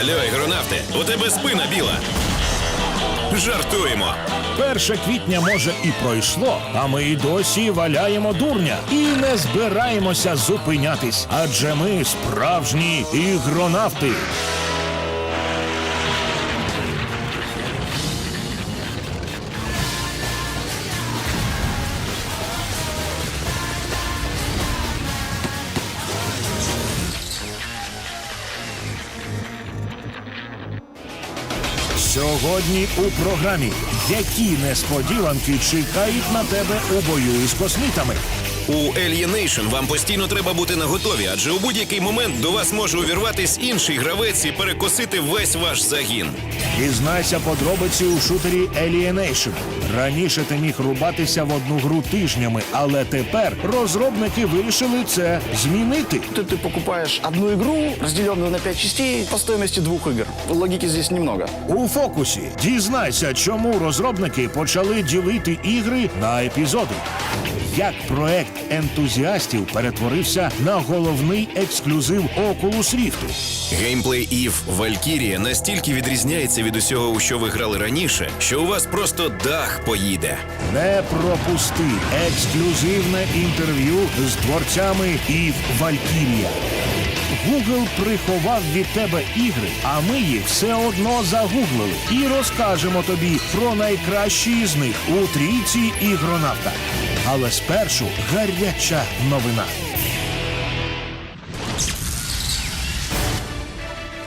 Алло, ігронавти, у тебе спина біла. Жартуємо. Перше квітня може і пройшло, а ми і досі валяємо дурня і не збираємося зупинятись, адже ми справжні ігронавти. Сьогодні у програмі які несподіванки чекають на тебе у бою із космітами. У Alienation вам постійно треба бути наготові, адже у будь-який момент до вас може увірватись інший гравець і перекосити весь ваш загін. Дізнайся подробиці у шутері Alienation. Раніше ти міг рубатися в одну гру тижнями, але тепер розробники вирішили це змінити. Ты, ты покупаешь одну игру, разделенную на пять частей, по стоимости двух игр. Логики здесь немного. У фокусі дізнайся, чому розробники почали ділити ігри на епізоди. Як проект ентузіастів перетворився на головний ексклюзив Oculus Rift. Геймплей Ів Валькірія настільки відрізняється від усього, у що ви грали раніше, що у вас просто дах поїде. Не пропусти ексклюзивне інтерв'ю з творцями Ів Valkyria. Google приховав від тебе ігри, а ми їх все одно загуглили і розкажемо тобі про найкращі з них у трійці ігронавта. Але спершу гаряча новина.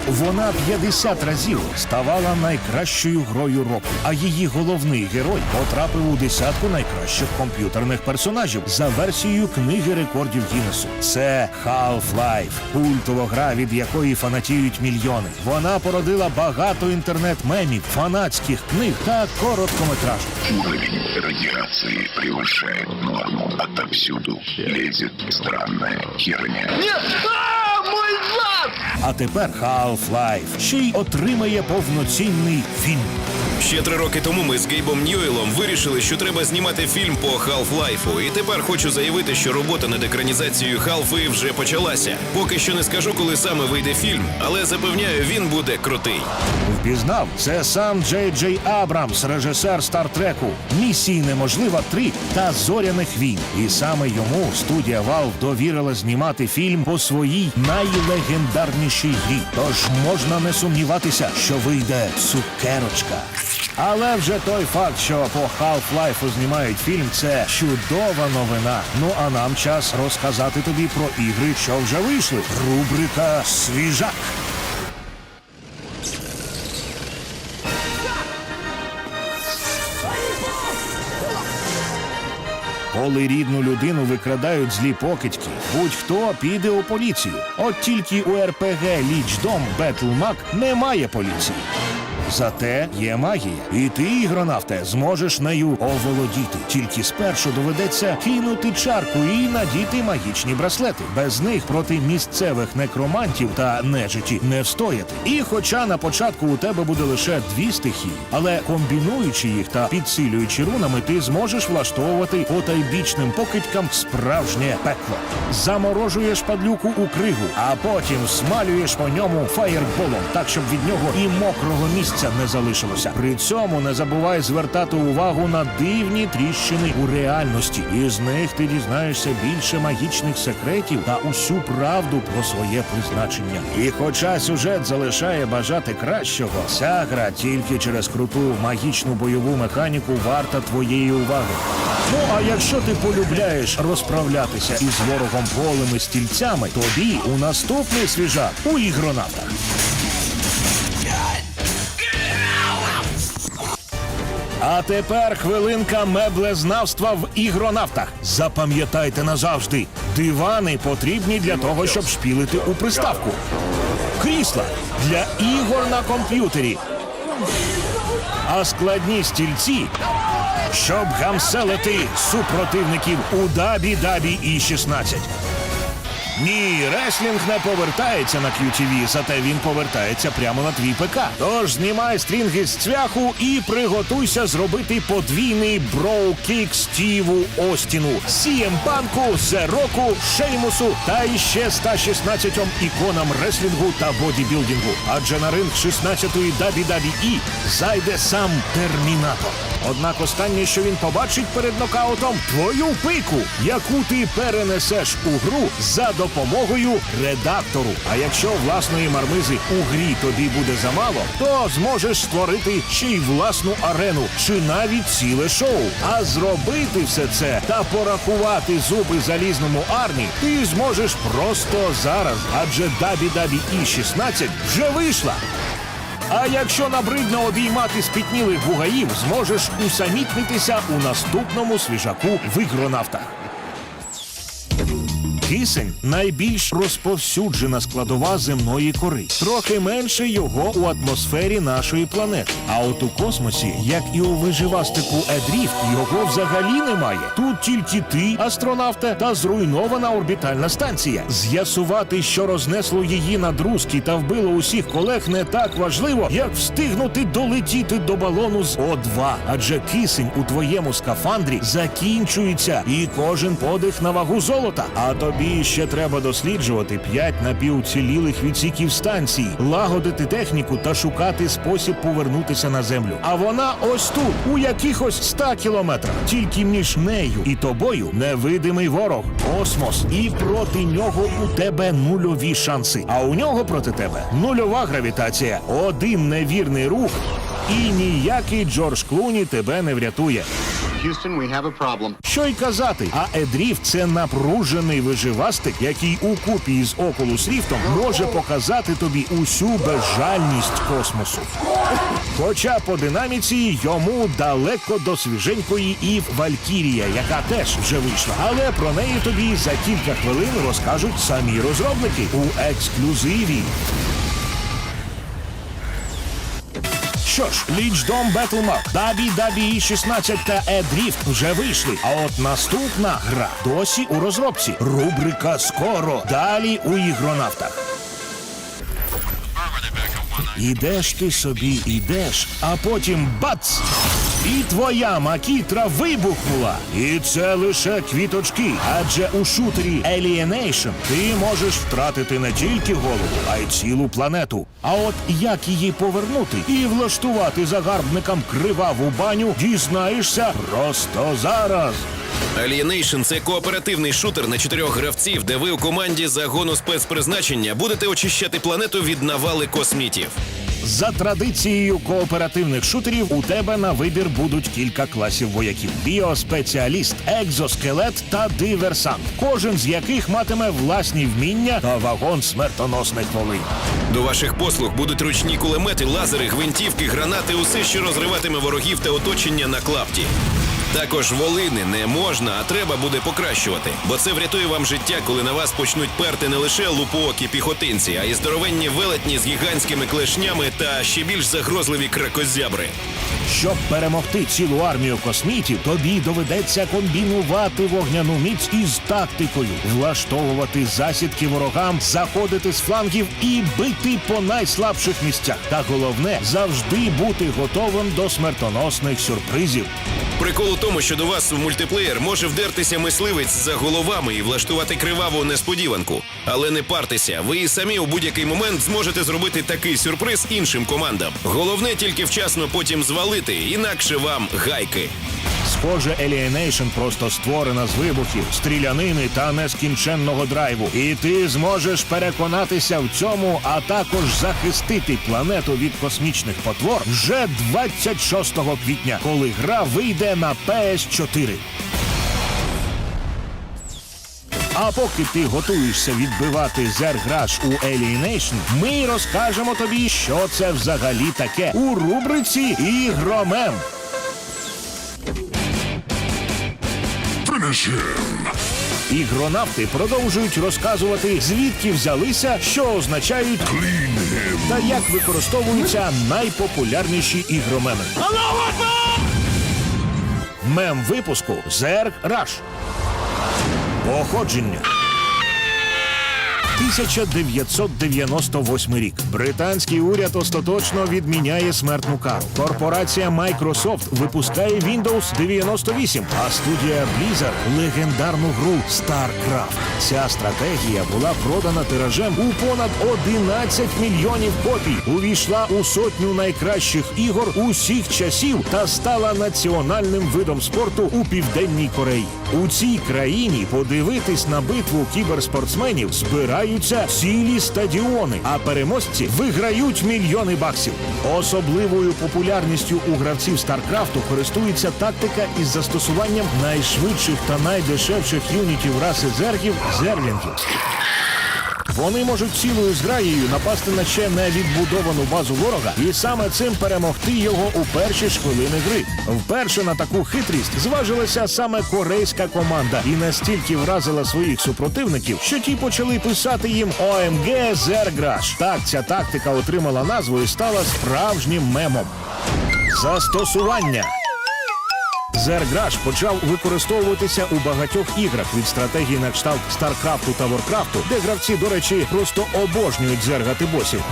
Вона 50 разів ставала найкращою грою року, а її головний герой потрапив у десятку найкращих комп'ютерних персонажів за версією книги рекордів Гіннесу. Це Half-Life, культова гра, від якої фанатіють мільйони. Вона породила багато інтернет-мемів, фанатських книг та короткометражок. Уровень радиации превышает норму. Отовсюду лезет странная херня. А тепер Half-Life ще й отримає повноцінний фільм. Ще три роки тому ми з Гейбом Ньюелом вирішили, що треба знімати фільм по Half-Life. І тепер хочу заявити, що робота над екранізацією Half вже почалася. Поки що не скажу, коли саме вийде фільм, але запевняю, він буде крутий. Впізнав, це сам Джей Джей Абрамс, режисер Стартреку, Місії Неможлива 3 та Зоряних війн. І саме йому студія Valve довірила знімати фільм по своїй найлегендарнішій грі. Тож можна не сумніватися, що вийде цукерочка. Але вже той факт, що по Half-Life знімають фільм, це чудова новина. Ну а нам час розказати тобі про ігри, що вже вийшли. Рубрика Свіжак. Коли рідну людину викрадають злі покидьки, будь-хто піде у поліцію. От тільки у РПГ Лічдом Бетлмак немає поліції. Зате є магія, і ти, ігронавте, зможеш нею оволодіти. Тільки спершу доведеться кинути чарку і надіти магічні браслети. Без них проти місцевих некромантів та нежиті не встояти. І хоча на початку у тебе буде лише дві стихії, але комбінуючи їх та підсилюючи рунами, ти зможеш влаштовувати потайбічним покидькам справжнє пекло. Заморожуєш падлюку у кригу, а потім смалюєш по ньому фаєрболом, так щоб від нього і мокрого місця не залишилося. При цьому не забувай звертати увагу на дивні тріщини у реальності. Із них ти дізнаєшся більше магічних секретів та усю правду про своє призначення. І хоча сюжет залишає бажати кращого, ця гра тільки через круту магічну бойову механіку варта твоєї уваги. Ну а якщо ти полюбляєш розправлятися із ворогом голими стільцями, тобі у наступний свіжак у ігронавтах. А тепер хвилинка меблезнавства в ігронавтах. Запам'ятайте назавжди, дивани потрібні для того, щоб шпілити у приставку. Крісла для ігор на комп'ютері. А складні стільці, щоб гамселити супротивників у Дабі Дабі і 16. Ні, реслінг не повертається на QTV, зате він повертається прямо на твій ПК. Тож знімай стрінги з цвяху і приготуйся зробити подвійний броу-кік Стіву Остіну, Сієм Панку, Зероку, Шеймусу та іще 116 іконам реслінгу та бодібілдингу. Адже на ринг 16-ї WWE зайде сам Термінатор. Однак останнє, що він побачить перед нокаутом, твою пику, яку ти перенесеш у гру за допомогою редактору. А якщо власної мармизи у грі тобі буде замало, то зможеш створити ще й власну арену чи навіть ціле шоу. А зробити все це та порахувати зуби залізному армі ти зможеш просто зараз, адже WWE 16 вже вийшла. А якщо набридно обіймати спітнілих бугаїв, зможеш усамітнитися у наступному свіжаку в ігронавтах. Кисень найбільш розповсюджена складова земної кори. Трохи менше його у атмосфері нашої планети. А от у космосі, як і у виживастику Едріфт, його взагалі немає. Тут тільки ти, астронавте, та зруйнована орбітальна станція. З'ясувати, що рознесло її на друзки та вбило усіх колег, не так важливо, як встигнути долетіти до балону з О2. Адже кисень у твоєму скафандрі закінчується, і кожен подих на вагу золота. А тобі ще треба досліджувати п'ять напівцілілих відсіків станції, лагодити техніку та шукати спосіб повернутися на землю. А вона ось тут, у якихось 100 кілометрах. Тільки між нею і тобою невидимий ворог, космос, і проти нього у тебе нульові шанси. А у нього проти тебе нульова гравітація, один невірний рух, і ніякий Джордж Клуні тебе не врятує. Houston, we have a problem. Що й казати, а Едріф це напружений виживастик, який у купі з Окулус Ріфтом може показати тобі усю безжальність космосу. Хоча по динаміці йому далеко до свіженької Ів Валькірія, яка теж вже вийшла. Але про неї тобі за кілька хвилин розкажуть самі розробники у ексклюзиві. Що ж, Лічдом Бетлмак, Дабі Дабі 16 та Едріфт вже вийшли. А от наступна гра досі у розробці. Рубрика скоро. Далі у ігронавтах. Ідеш ти собі, ідеш, а потім бац! І твоя макітра вибухнула. І це лише квіточки. Адже у шутері Alienation ти можеш втратити не тільки голову, а й цілу планету. А от як її повернути і влаштувати загарбникам криваву баню, дізнаєшся просто зараз. Alienation – це кооперативний шутер на чотирьох гравців, де ви у команді загону спецпризначення будете очищати планету від навали космітів. За традицією кооперативних шутерів у тебе на вибір будуть кілька класів вояків: біоспеціаліст, екзоскелет та диверсант. Кожен з яких матиме власні вміння та вагон смертоносних волин. До ваших послуг будуть ручні кулемети, лазери, гвинтівки, гранати, усе, що розриватиме ворогів та оточення на клапті. Також волини не можна, а треба буде покращувати, бо це врятує вам життя, коли на вас почнуть перти не лише лупоокі піхотинці, а й здоровенні велетні з гігантськими клешнями та ще більш загрозливі кракозябри. Щоб перемогти цілу армію космітів, тобі доведеться комбінувати вогняну міць із тактикою, влаштовувати засідки ворогам, заходити з флангів і бити по найслабших місцях. Та головне завжди бути готовим до смертоносних сюрпризів. Прикол у тому, що до вас у мультиплеєр може вдертися мисливець за головами і влаштувати криваву несподіванку. Але не партеся, ви і самі у будь-який момент зможете зробити такий сюрприз іншим командам. Головне тільки вчасно потім звалити, інакше вам гайки. Схоже, Alienation просто створена з вибухів, стрілянини та нескінченного драйву. І ти зможеш переконатися в цьому, а також захистити планету від космічних потвор вже 26 квітня, коли гра вийде на PS4. А поки ти готуєшся відбивати зерграш у Alienation, ми розкажемо тобі, що це взагалі таке у рубриці Ігромем. Ігронавти продовжують розказувати, звідки взялися, що означають та як використовуються найпопулярніші ігромеми. Мем випуску Зерг Раш. Походження. 1998 рік. Британський уряд остаточно відміняє смертну кару. Корпорація Microsoft випускає Windows 98, а студія Blizzard – легендарну гру StarCraft. Ця стратегія була продана тиражем у понад 11 мільйонів копій. Увійшла у сотню найкращих ігор усіх часів та стала національним видом спорту у південній Кореї. У цій країні подивитись на битву кіберспортсменів збираються цілі стадіони, а переможці виграють мільйони баксів. Особливою популярністю у гравців Старкрафту користується тактика із застосуванням найшвидших та найдешевших юнітів раси зергів зерлінгів. Вони можуть цілою зграєю напасти на ще не відбудовану базу ворога і саме цим перемогти його у перші ж хвилини гри. Вперше на таку хитрість зважилася саме корейська команда і настільки вразила своїх супротивників, що ті почали писати їм ОМГ Зерграш. Так ця тактика отримала назву і стала справжнім мемом. Застосування. Зерграш почав використовуватися у багатьох іграх від стратегії на кшталт Старкрафту та Воркрафту, де гравці, до речі, просто обожнюють зергати босів.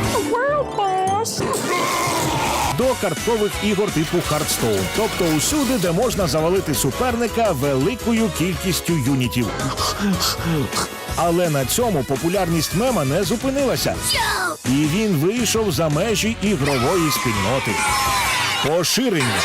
До карткових ігор типу Хардстоун, тобто усюди, де можна завалити суперника великою кількістю юнітів. Але на цьому популярність мема не зупинилася, і він вийшов за межі ігрової спільноти. Поширення.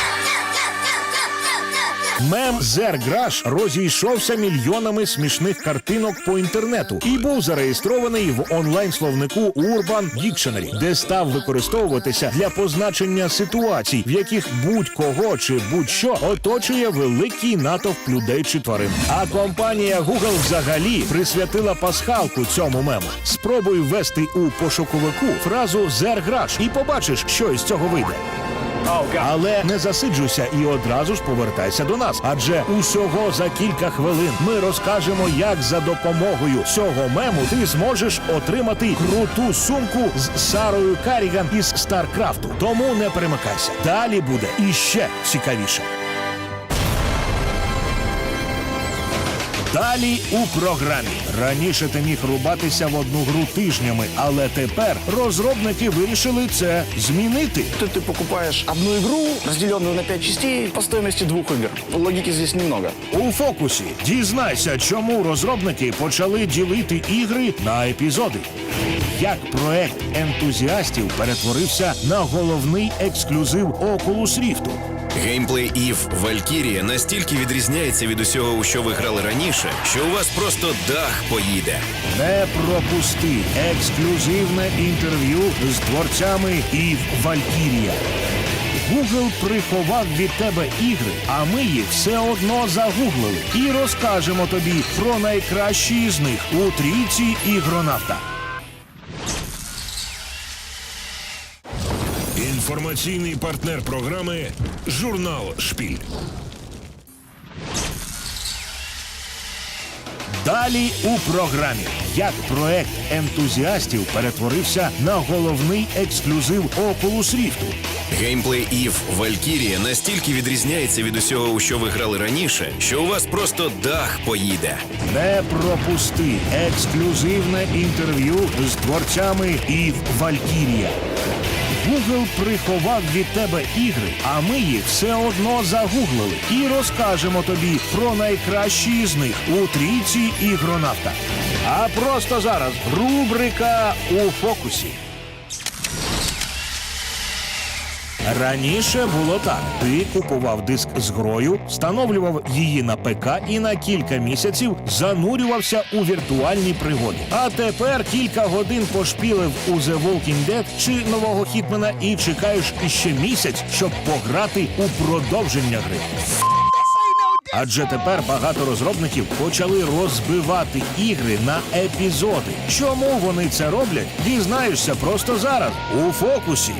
Мем Зерграш розійшовся мільйонами смішних картинок по інтернету і був зареєстрований в онлайн-словнику Urban Dictionary, де став використовуватися для позначення ситуацій, в яких будь-кого чи будь-що оточує великий натовп людей чи тварин. А компанія Google взагалі присвятила пасхалку цьому мему. Спробуй ввести у пошуковику фразу Зерграш і побачиш, що із цього вийде. Але не засиджуйся і одразу ж повертайся до нас. Адже усього за кілька хвилин ми розкажемо, як за допомогою цього мему ти зможеш отримати круту сумку з Сарою Каріган із Старкрафту. Тому не перемикайся. Далі буде іще цікавіше. Далі у програмі раніше ти міг рубатися в одну гру тижнями, але тепер розробники вирішили це змінити. Ты, ты покупаешь одну игру, разделенную на пять частей по стоимости двух игр. Логики здесь немного. У фокусі дізнайся, чому розробники почали ділити ігри на епізоди. Як проект ентузіастів перетворився на головний ексклюзив Oculus Rift. Геймплей Eve Valkyria настільки відрізняється від усього, у що ви грали раніше, що у вас просто дах поїде. Не пропусти ексклюзивне інтерв'ю з творцями Eve Valkyria. Google приховав від тебе ігри, а ми їх все одно загуглили і розкажемо тобі про найкращі з них у трійці ігронавта. Інформаційний партнер програми Журнал Шпіль. Далі у програмі як проект ентузіастів перетворився на головний ексклюзив Oculus Rift. Геймплей Eve Valkyria настільки відрізняється від усього, у що ви грали раніше, що у вас просто дах поїде. Не пропусти ексклюзивне інтерв'ю з творцями Eve Valkyria. Google приховав від тебе ігри, а ми їх все одно загуглили і розкажемо тобі про найкращі з них у трійці ігронавта. А просто зараз рубрика у фокусі. Раніше було так: ти купував диск з грою, встановлював її на ПК і на кілька місяців занурювався у віртуальні пригоди. А тепер кілька годин пошпілив у The Walking Dead чи нового хітмена і чекаєш іще місяць, щоб пограти у продовження гри. Адже тепер багато розробників почали розбивати ігри на епізоди. Чому вони це роблять? Дізнаєшся просто зараз у фокусі.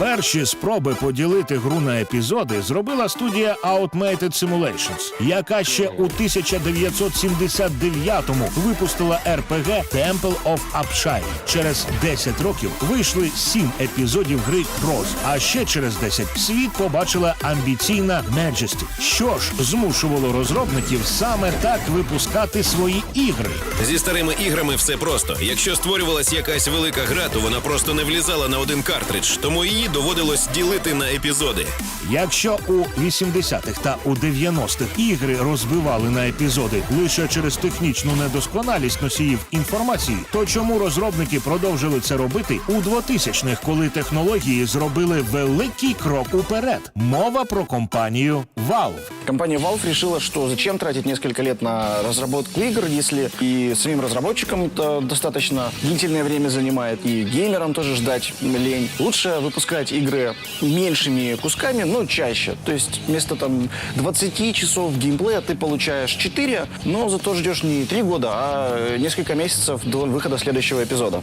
Перші спроби поділити гру на епізоди зробила студія Outmated Simulations, яка ще у 1979-му випустила RPG Temple of Upshire. Через 10 років вийшли 7 епізодів гри Cross, а ще через 10 світ побачила амбіційна Majesty. Що ж змушувало розробників саме так випускати свої ігри? Зі старими іграми все просто. Якщо створювалась якась велика гра, то вона просто не влізала на один картридж, тому її доводилось ділити на епізоди. Якщо у 80-х та у 90-х ігри розбивали на епізоди лише через технічну недосконалість носіїв інформації, то чому розробники продовжили це робити у 2000-х, коли технології зробили великий крок уперед? Мова про компанію Valve. Компания Valve решила, что зачем тратить несколько лет на разработку игр, если и самим разработчикам это достаточно длительное время занимает, и геймерам тоже ждать лень. Лучше выпускать игры меньшими кусками, но чаще. То есть вместо там 20 часов геймплея ты получаешь 4, но зато ждешь не 3 года, а несколько месяцев до выхода следующего эпизода.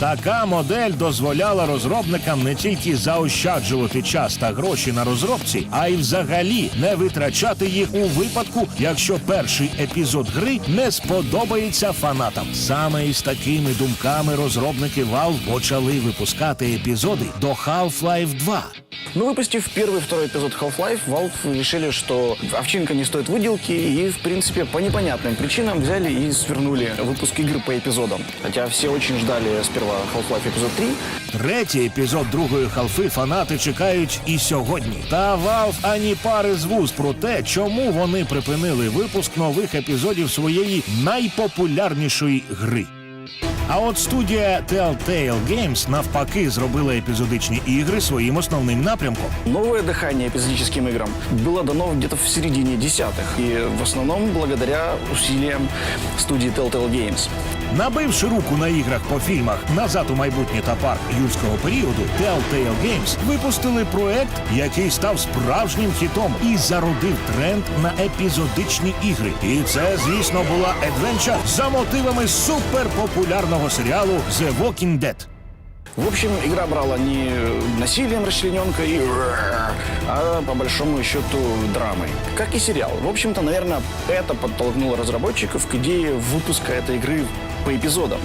Така модель дозволяла розробникам не тільки заощаджувати час та гроші на розробці, а й взагалі не витрачати їх у випадку, якщо перший епізод гри не сподобається фанатам. Саме із такими думками розробники Valve почали випускати епізоди до Half-Life 2. Но выпустив первый и второй эпизод Half-Life, Valve решили, что овчинка не стоит выделки, и, в принципе, по непонятным причинам взяли и свернули выпуск игр по эпизодам. Хотя все очень ждали сперва Half-Life эпизод 3, Третій епізод другої халфи фанати чекають і сьогодні. Та Valve ані пари з вуз про те, чому вони припинили випуск нових епізодів своєї найпопулярнішої гри. А от студія Telltale Games навпаки зробила епізодичні ігри своїм основним напрямком. Новое дыхание эпизодическим играм было дано где-то в середине десятых. И в основном благодаря усилиям студии Telltale Games. Набивши руку на іграх по фільмах Назад у майбутнє та парк юрського періоду, Telltale Games випустили проект, який став справжнім хітом і зародив тренд на епізодичні ігри. І це, звісно, була адвенча за мотивами суперпопулярного серіалу The Walking Dead. В общем, игра брала не насилием расчлененкой, и а по большому счету драмой. Как и сериал. В общем-то, наверное, это подтолкнуло разработчиков к идее выпуска этой игры по эпизодам.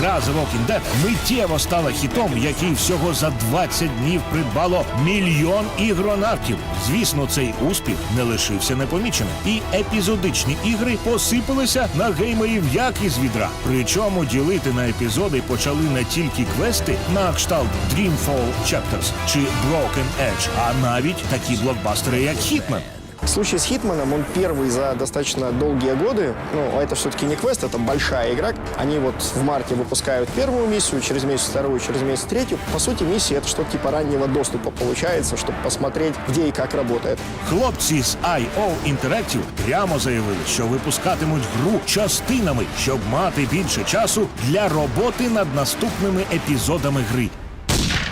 Гра The Walking Dead миттєво стала хітом, який всього за 20 днів придбало мільйон ігронавтів. Звісно, цей успіх не лишився непоміченим. І епізодичні ігри посипалися на геймерів як із відра. Причому ділити на епізоди почали не тільки квести на кшталт Dreamfall Chapters чи Broken Edge, а навіть такі блокбастери, як Hitman. Случай с Хитманом, он первый за достаточно долгие годы. Ну, это все-таки не квест, это большая игра. Они вот в марте выпускают первую миссию, через месяц вторую, через месяц третью. По сути, миссия это что-то типа раннего доступа получается, чтобы посмотреть, где и как работает. Хлопці з IO Interactive прямо заявили, що випускатимуть гру частинами, щоб мати більше часу для роботи над наступними епізодами гри.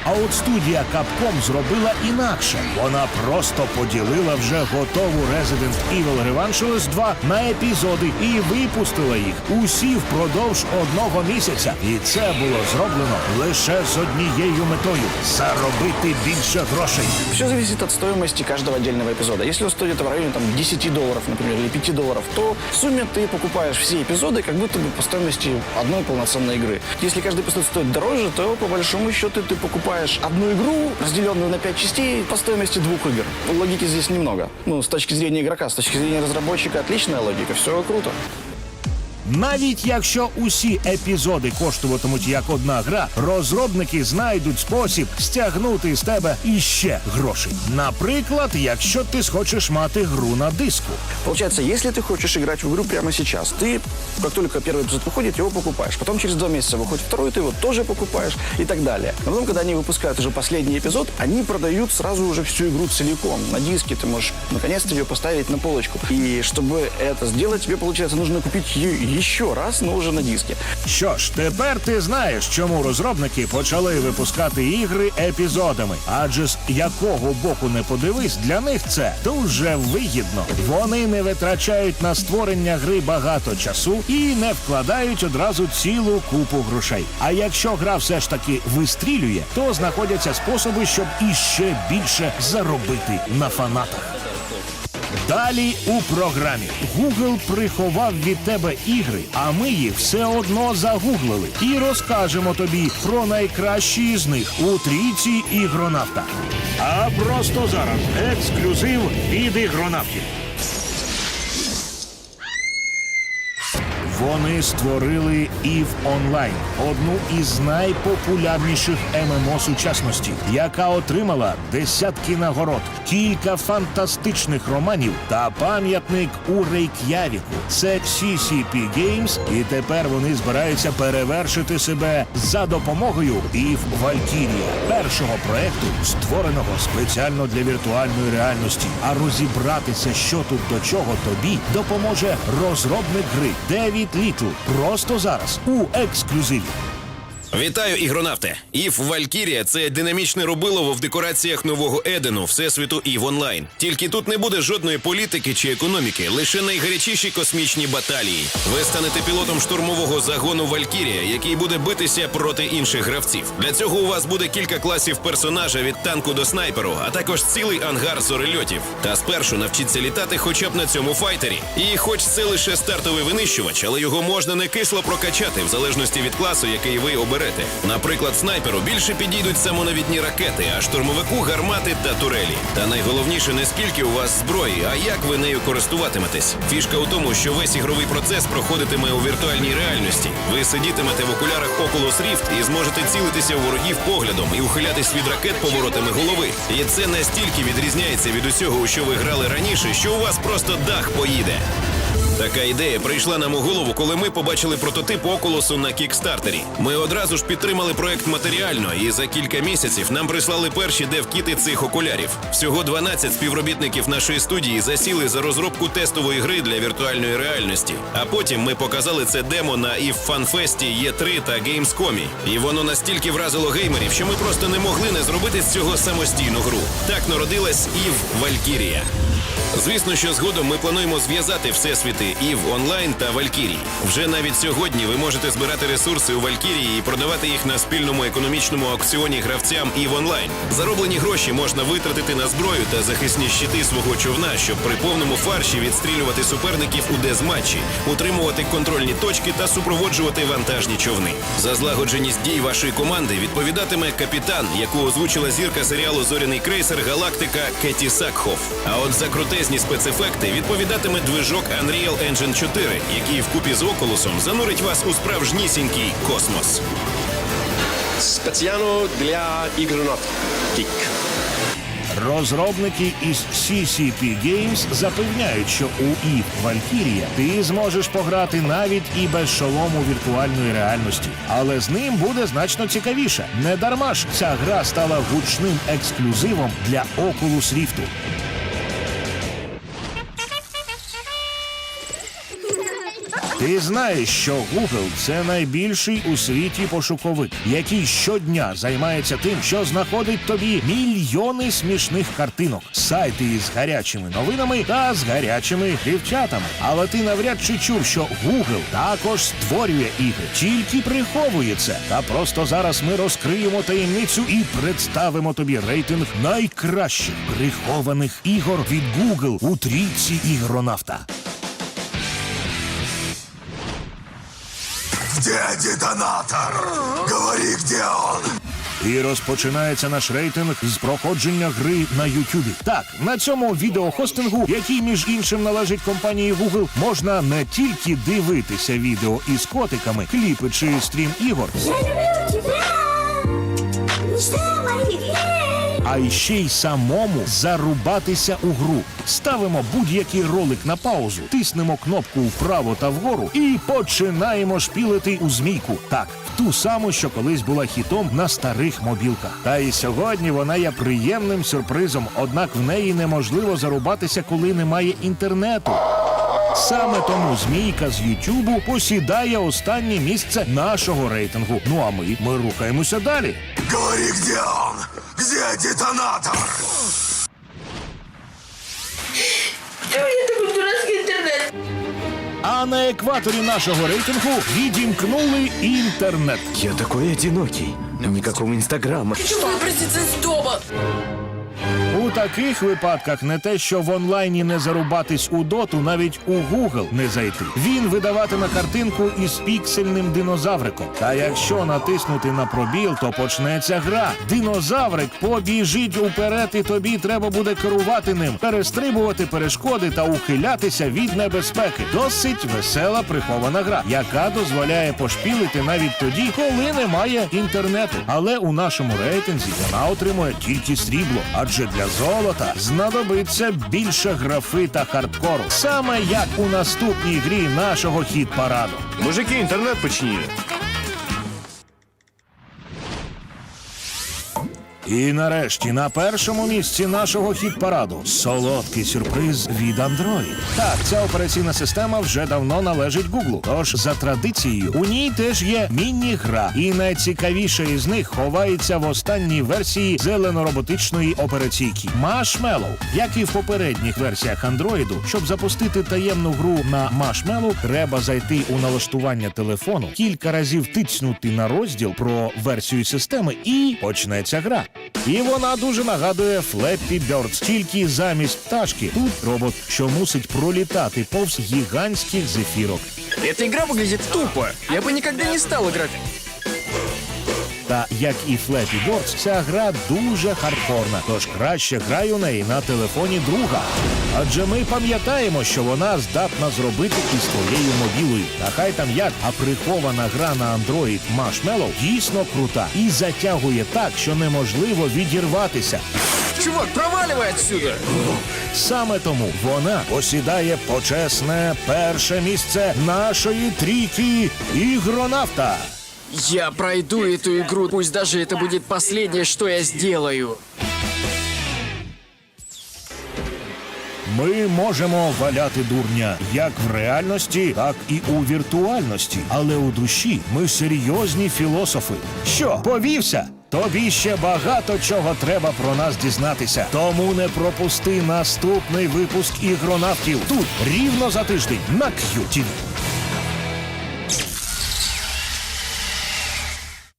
А от студія Capcom зробила інакше. Вона просто поділила вже готову Resident Evil Revangelist 2 на епізоди і випустила їх усі впродовж одного місяця. І це було зроблено лише з однією метою заробити більше грошей. Все зависит от стоимости каждого отдельного эпизода. Если он стоит в районе там, 10 долларов, например, или 5 долларов, то в сумме ты покупаешь все эпизоды как будто бы по стоимости одной полноценной игры. Если каждый эпизод стоит дороже, то по большому счету ты покупаешь одну игру, разделенную на 5 частей, по стоимости двух игр. Логики здесь немного. Ну, с точки зрения игрока, с точки зрения разработчика, отличная логика, все круто. Навіть якщо усі епізоди коштуватимуть як одна гра, розробники знайдуть спосіб стягнути з тебе іще грошей. Наприклад, якщо ти схочеш мати гру на диску. Получается, если ты хочешь играть в игру прямо сейчас, ты, как только первый эпизод выходит, его покупаешь. Потом через два месяца выходит второй, ты его тоже покупаешь и так далее. Но потом, когда они выпускают уже последний эпизод, они продают сразу уже всю игру целиком. На диске ты можешь наконец-то ее поставить на полочку. И чтобы это сделать, тебе, получается, нужно купить е- еще раз, но уже на диске. Що ж, тепер ти знаєш, чому розробники почали випускати ігри епізодами. Адже з якого боку не подивись, для них це дуже вигідно. Вони не витрачають на створення гри багато часу і не вкладають одразу цілу купу грошей. А якщо гра все ж таки вистрілює, то знаходяться способи, щоб іще більше заробити на фанатах. Далі у програмі Google приховав від тебе ігри, а ми їх все одно загуглили і розкажемо тобі про найкращі з них у трійці ігронавта. А просто зараз ексклюзив від ігронавтів. Вони створили EVE Online, одну із найпопулярніших ММО сучасності, яка отримала десятки нагород, кілька фантастичних романів та пам'ятник у Рейк'явіку. Це CCP Games, і тепер вони збираються перевершити себе за допомогою EVE Valkyria, першого проекту, створеного спеціально для віртуальної реальності. А розібратися, що тут до чого тобі, допоможе розробник гри Девід Літл. Просто зараз у ексклюзиві. Вітаю, ігронавте! Ів Валькірія це динамічне робилово в декораціях нового Едену, всесвіту Ів Онлайн. Тільки тут не буде жодної політики чи економіки, лише найгарячіші космічні баталії. Ви станете пілотом штурмового загону Валькірія, який буде битися проти інших гравців. Для цього у вас буде кілька класів персонажа від танку до снайперу, а також цілий ангар зорельотів. Та спершу навчіться літати хоча б на цьому файтері. І хоч це лише стартовий винищувач, але його можна не кисло прокачати в залежності від класу, який ви оберете. Наприклад, снайперу більше підійдуть самонавідні ракети, а штурмовику гармати та турелі. Та найголовніше не скільки у вас зброї, а як ви нею користуватиметесь. Фішка у тому, що весь ігровий процес проходитиме у віртуальній реальності. Ви сидітимете в окулярах Oculus Rift і зможете цілитися у ворогів поглядом і ухилятись від ракет поворотами голови. І це настільки відрізняється від усього, у що ви грали раніше, що у вас просто дах поїде. Така ідея прийшла нам у голову, коли ми побачили прототип Окулусу на кікстартері. Ми одразу ж підтримали проект матеріально, і за кілька місяців нам прислали перші девкіти цих окулярів. Всього 12 співробітників нашої студії засіли за розробку тестової гри для віртуальної реальності. А потім ми показали це демо на EVE FanFest, E3 та Gamescom. І воно настільки вразило геймерів, що ми просто не могли не зробити з цього самостійну гру. Так народилась EVE Valkyria. Звісно, що згодом ми плануємо зв'язати всесвіти ІВ онлайн та Валькірії. Вже навіть сьогодні ви можете збирати ресурси у Валькірії і продавати їх на спільному економічному аукціоні гравцям ІВ онлайн. Зароблені гроші можна витратити на зброю та захисні щити свого човна, щоб при повному фарші відстрілювати суперників у дезматчі, утримувати контрольні точки та супроводжувати вантажні човни. За злагодженість дій вашої команди відповідатиме капітан, яку озвучила зірка серіалу Зоряний крейсер Галактика Кеті Сакхоф. А от за крутезні спецефекти відповідатиме движок Unreal Engine 4, який вкупі з Окулусом занурить вас у справжнісінький космос. Спеціально для ігронот. Кік. Розробники із CCP Games запевняють, що у EVE Valkyria ти зможеш пограти навіть і без шолому віртуальної реальності, але з ним буде значно цікавіше. Не дарма ж ця гра стала гучним ексклюзивом для Oculus Rift. Ти знаєш, що Google – це найбільший у світі пошуковик, який щодня займається тим, що знаходить тобі мільйони смішних картинок, сайти із гарячими новинами та з гарячими дівчатами. Але ти навряд чи чув, що Google також створює ігри, тільки приховує це. Та просто зараз ми розкриємо таємницю і представимо тобі рейтинг найкращих прихованих ігор від Google у трійці ігронавта. Где детонатор? Говори, где он? І розпочинається наш рейтинг з проходження гри на Ютубі. Так, на цьому відеохостингу, який між іншим належить компанії Google, можна не тільки дивитися відео із котиками, кліпи чи стрім ігор, Я люблю дней. А ще й самому зарубатися у гру. Ставимо будь-який ролик на паузу, тиснемо кнопку вправо та вгору і починаємо шпілити у змійку. Так, ту саму, що колись була хітом на старих мобілках. Та і сьогодні вона є приємним сюрпризом, однак в неї неможливо зарубатися, коли немає інтернету. Саме тому змійка з Ютубу посідає останнє місце нашого рейтингу. Ну а ми, ми рухаємося далі. Говори, он? Где детонатор? Интернет? А на екваторі нашого рейтингу відімкнули інтернет. Я такой одинокий. Никакого инстаграма. Хочу выброситься з дома. У таких випадках не те, що в онлайні не зарубатись у доту, навіть у Google не зайти. Він видаватиме картинку із піксельним динозавриком. Та якщо натиснути на пробіл, то почнеться гра. Динозаврик побіжить уперед, і тобі треба буде керувати ним, перестрибувати перешкоди та ухилятися від небезпеки. Досить весела прихована гра, яка дозволяє пошпілити навіть тоді, коли немає інтернету. Але у нашому рейтинзі вона отримує тільки срібло, адже для золота знадобиться більше графи та хардкору. Саме як у наступній грі нашого хіт параду. Мужики, інтернет починили. І нарешті на першому місці нашого хіт-параду солодкий сюрприз від Android. Так, ця операційна система вже давно належить Google. Тож за традицією у ній теж є міні-гра, і найцікавіша із них ховається в останній версії зелено-роботичної операційки Marshmallow. Як і в попередніх версіях Android, щоб запустити таємну гру на Marshmallow, треба зайти у налаштування телефону, кілька разів тицнути на розділ про версію системи, і почнеться гра. І вона дуже нагадує Flappy Bird, тільки замість пташки тут робот, що мусить пролітати повз гігантських зефірок. Эта игра выглядит тупо. Я бы никогда не стал играть. Та як і Flappy Bird, ця гра дуже хардкорна, тож краще грай у неї на телефоні друга. Адже ми пам'ятаємо, що вона здатна зробити із твоєю мобілою. Та хай там як, а прихована гра на Android Marshmallow дійсно крута і затягує так, що неможливо відірватися. Чувак, проваливай отсюда! Саме тому вона посідає почесне перше місце нашої трійки ігронавта. Я пройду эту игру, пусть даже это будет последнее, что я сделаю. Ми можемо валяти дурня як в реальності, так і у віртуальності. Але у душі ми серйозні філософи. Що, повівся? Тобі ще багато чого треба про нас дізнатися. Тому не пропусти наступний випуск ігронавтів тут рівно за тиждень на QTV.